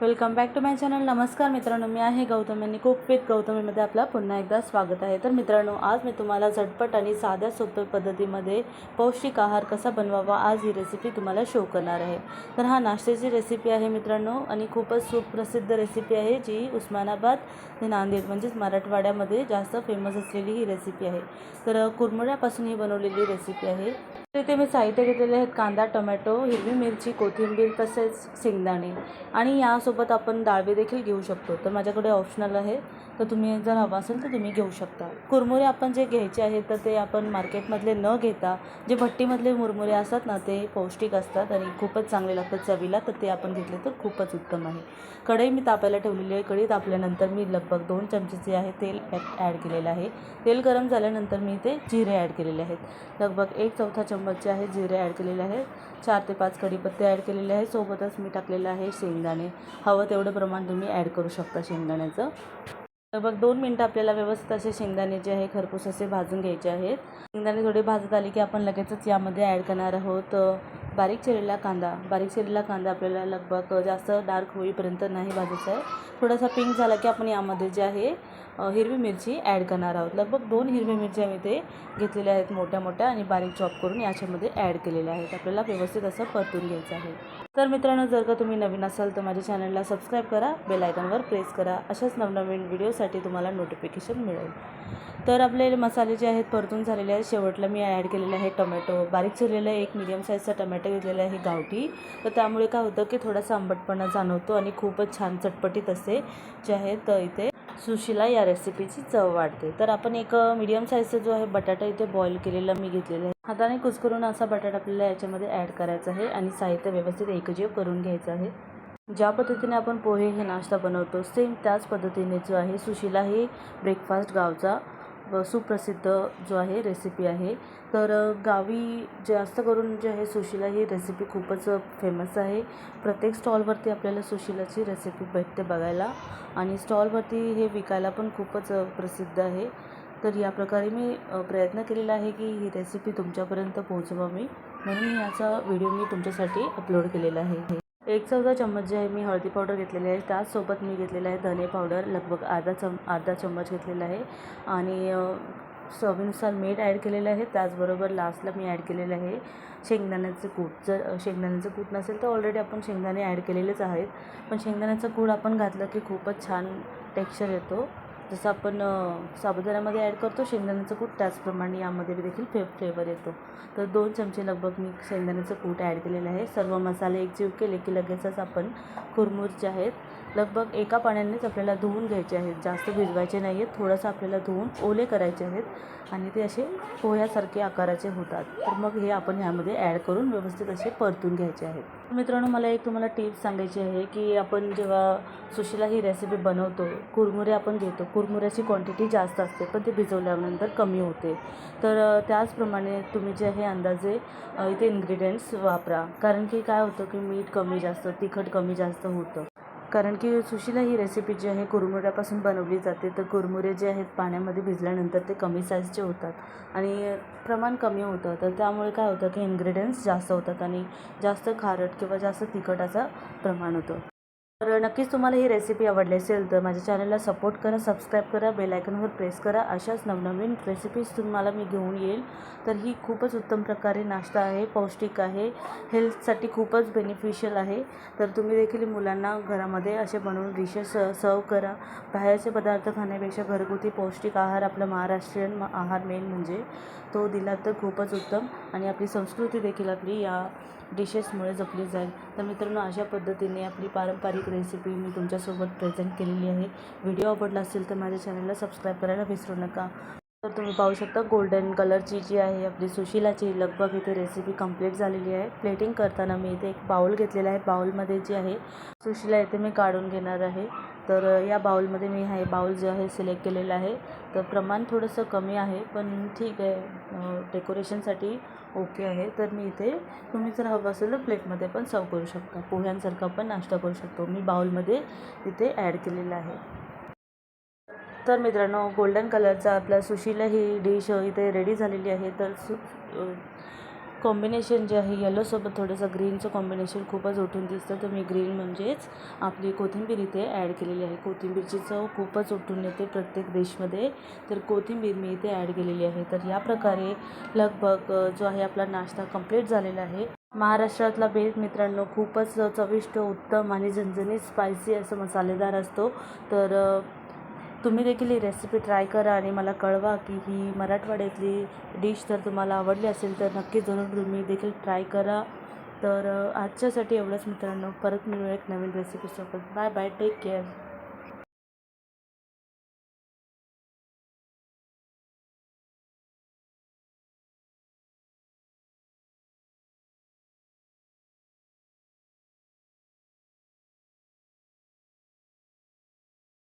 Welcome back to my channel. नमस्कार मित्रांनो मी आहे गौतम यांनी कुक विथ गौतमीमध्ये आपला पुन्हा एकदा स्वागत आहे. तर मित्रांनो आज मी तुम्हाला झटपट आणि साध्या सोप्या पद्धतीमध्ये पौष्टिक आहार कसा बनवावा आज ही रेसिपी तुम्हाला शो करणार आहे. तर हा नाश्त्याची रेसिपी आहे मित्रांनो आणि खूपच सुप्रसिद्ध रेसिपी आहे जी उस्मानाबाद ते नांदेड म्हणजेच मराठवाड्यामध्ये जास्त फेमस असलेली ही रेसिपी आहे. तर कुरमुऱ्यापासून ही बनवलेली रेसिपी आहे. तर इथे मी साहित्य घेतलेले आहेत कांदा टोमॅटो हिरवी मिरची कोथिंबीर तसेच शेंगदाणे. आणि यासोबत आपण डाळवे देखील घेऊ शकतो. तर माझ्याकडे ऑप्शनल आहे. तर तुम्ही जर हवं असेल तर तुम्ही घेऊ शकता. कुरमुरे आपण जे घ्यायचे आहेत तर ते आपण मार्केटमधले न घेता जे भट्टीमधले मुरमुरे असतात ना ते पौष्टिक असतात आणि खूपच चांगले लागतात चवीला तर ते आपण घेतले तर खूपच उत्तम आहे. कढई मी तापायला ठेवलेली आहे. कढई तापल्यानंतर मी लगभग दोन चमचे जे आहे तेल ॲड केलेलं आहे. तेल गरम झाल्यानंतर मी ते जिरे ॲड केलेले आहेत. लगभग एक चौथा चमचा जे आहे जिरे ॲड केलेले आहे. चार ते पाच कढीपत्ते ॲड केलेले आहे. सोबतच मी टाकलेलं आहे शेंगदाणे. हवं तेवढं प्रमाण तुम्ही ॲड करू शकता शेंगदाण्याचं. लगभग दोन मिनटं आपल्याला व्यवस्थित असे शेंगदाणे जे आहे खरपूस असे भाजून घ्यायचे आहेत. शेंगदाणे थोडे भाजत आले की आपण लगेचच यामध्ये ॲड करणार आहोत. बारीक चिरलेला कांदा बारीक चिरलेला कांदा आपल्याला लगभग जास्त डार्क होईपर्यंत नाही भाजायचा आहे. थोडासा पिंक झाला की आपण यामध्ये जे आहे हिरवी मिरची ॲड करणार आहोत. लगभग दोन हिरवी मिरच्या मी ते घेतलेल्या आहेत मोठ्या मोठ्या आणि बारीक चॉप करून याच्यामध्ये ॲड केलेल्या आहेत. आपल्याला व्यवस्थित असं परतून घ्यायचं आहे. तर मित्रांनो जर का तुम्ही नवीन असाल तर माझ्या चॅनलला सबस्क्राईब करा बेल आयकॉनवर प्रेस करा. अशाच नवनवीन व्हिडिओसाठी तुम्हाला नोटिफिकेशन मिळेल. तर आपले मसाले जे आहेत परतून झालेले आहेत. शेवटला मी ॲड केलेले आहे टोमॅटो बारीक चिरलेलं एक मिडियम साईजचा टोमॅटो घेतलेला आहे गावठी. तर त्यामुळे काय होतं की थोडासा आंबटपणा जाणवतो आणि खूपच छान चटपटीत असे जे आहेत तर इथे सुशीला या रेसिपीची चव वाढते. तर आपण एक मिडियम साईजचा जो आहे बटाटा इथे बॉईल केलेला मी घेतलेला आहे. हाताने कुस्करून असा बटाटा आपल्याला याच्यामध्ये ॲड करायचा आहे आणि साहित्य व्यवस्थित एकजीव करून घ्यायचं आहे. ज्या पद्धतीने आपण पोहे हे नाश्ता बनवतो सेम त्याच पद्धतीने जो आहे सुशीला हे ब्रेकफास्ट गावचा सुप्रसिद्ध जो आहे रेसिपी आहे. तर गावी जास्त करून जे आहे सुशीला ही रेसिपी खूपच फेमस आहे. प्रत्येक स्टॉलवरती आपल्याला सुशिलाची रेसिपी भेटते बघायला. आणि स्टॉलवरती हे विकायला पण खूपच प्रसिद्ध आहे. तर या प्रकारे मी प्रयत्न केलेला आहे की ही रेसिपी तुमच्यापर्यंत पोहोचवा मी म्हणून याचा व्हिडिओ मी तुमच्यासाठी अपलोड केलेला आहे. एक चौदा चम्मच जे आहे मी हळदी पावडर घेतलेली आहे. त्याचसोबत मी घेतलेलं आहे धने पावडर लगभग अर्धा चम अर्धा चम्मच घेतलेला आहे. आणि चवीनुसार मीठ ॲड केलेलं आहे. त्याचबरोबर लास्टला मी ॲड केलेलं आहे शेंगदाण्याचं कूट. जर शेंगदाण्याचं कूट नसेल तर ऑलरेडी आपण शेंगदाणे ॲड केलेलेच आहेत. पण शेंगदाण्याचं कूट आपण घातलं की खूपच छान टेक्स्चर येतो. जसं आपण साबुदाण्यामध्ये ॲड करतो शेंगदाण्याचं कूट त्याचप्रमाणे यामध्ये देखील फे फ्लेवर येतो. तर दोन चमचे लगभग मी शेंगदाण्याचं कूट ॲड केलेलं आहे. सर्व मसाले एकजीव केले की लगेचच आपण कुरमुर जे आहेत. लगभग एका पाण्यानेच आपल्याला धुवून घ्यायचे आहेत. जास्त भिजवायचे नाही आहेत थोडंसं आपल्याला धुवून ओले करायचे आहेत आणि ते असे पोह्यासारखे आकाराचे होतात. तर मग हे आपण ह्यामध्ये ॲड करून व्यवस्थित असे परतून घ्यायचे आहेत. मित्रांनो मला एक तुम्हाला टिप्स सांगायची आहे की आपण जेव्हा सुशीला ही रेसिपी बनवतो कुरमुरे आपण घेतो. कुरमुऱ्याची क्वांटिटी जास्त असते पण ते भिजवल्यानंतर कमी होते. तर त्याचप्रमाणे तुम्ही जे हे अंदाजे इथे इन्ग्रेडियंट्स वापरा. कारण की काय होतं की मीठ कमी जास्त तिखट कमी जास्त होतं. कारण की सुशीला ही रेसिपी जी आहे कुरमुऱ्यापासून बनवली जाते. तर कुरमुरे जे आहेत पाण्यामध्ये भिजल्यानंतर ते कमी साईजचे होतात आणि प्रमाण कमी होतं. तर त्यामुळे काय होतं की इन्ग्रेडियंट्स जास्त होतात आणि जास्त खारट किंवा जास्त तिखटाचं प्रमाण होतं. तर नक्कीच तुम्हाला ही रेसिपी आवडली असेल तर माझ्या चॅनलला सपोर्ट करा सबस्क्राईब करा बेल आयकनवर प्रेस करा. अशाच नवनवीन रेसिपीज तुम्हाला मी घेऊन येईल. तर ही खूपच उत्तम प्रकारे नाश्ता आहे पौष्टिक आहे हेल्थसाठी खूपच बेनिफिशियल आहे. तर तुम्ही देखील मुलांना घरामध्ये असे बनवून डिशेस सर्व करा. बाहेरचे पदार्थ खाण्यापेक्षा घरगुती पौष्टिक आहार आपला महाराष्ट्रीयन म- आहार मेन म्हणजे तो दिला तर खूपच उत्तम आणि आपली संस्कृती देखील आपली या डिशेसमुळे जपली जाईल. तर मित्रांनो अशा पद्धतीने आपली पारंपरिक रेसिपी मी तुमच्यासोबत प्रेझेंट केलेली आहे. व्हिडिओ आवडला असेल तर माझ्या चॅनलला सबस्क्राईब करायला विसरू नका. तर तुम्ही पाहू शकता गोल्डन कलरची जी आहे आपली सुशिलाची लगभग इथे रेसिपी कंप्लीट झालेली आहे. प्लेटिंग करताना मी इथे एक बाउल घेतलेला आहे. बाउलमध्ये जी आहे सुशिला इथे मी काढून घेणार आहे. तर या बाउलमध्ये मी हे बाउल जे आहे सिलेक्ट केलेलं आहे. तर प्रमाण थोडंसं कमी आहे पण ठीक आहे. डेकोरेशनसाठी ओके आहे. तर मी इथे तुम्ही जर हवं असेल तर प्लेटमध्ये पण सर्व करू शकता. पोह्यांसारखा पण नाश्ता करू शकतो. मी बाउलमध्ये इथे ॲड केलेलं आहे. तर मित्रांनो गोल्डन कलरचा आपला सुशीला ही डिश इथे रेडी झालेली आहे. तर सु कॉम्बिनेशन जे आहे येलोसोबत थोडंसं ग्रीनचं कॉम्बिनेशन खूपच उठून दिसतं. तर मी ग्रीन म्हणजेच आपली कोथिंबीर इथे ॲड केलेली आहे. कोथिंबीरची चव खूपच उठून येते प्रत्येक डिशमध्ये तर कोथिंबीर मी इथे ॲड केलेली आहे. तर या प्रकारे लगभग जो आहे आपला नाश्ता कंप्लीट झालेला आहे. महाराष्ट्रातला बेत मित्रांनो खूपच चविष्ट उत्तम आणि झणझणीत स्पायसी असं मसालेदार असतो. तर तुम्ही देखील ही रेसिपी ट्राय करा आणि मला कळवा की ही मराठवाड्यातली डिश जर तुम्हाला आवडली असेल तर नक्की जरूर तुम्ही देखील ट्राय करा. तर आजच्यासाठी एवढंच मित्रांनो. परत मिळू एक नवीन रेसिपीसोबत बाय बाय टेक केअर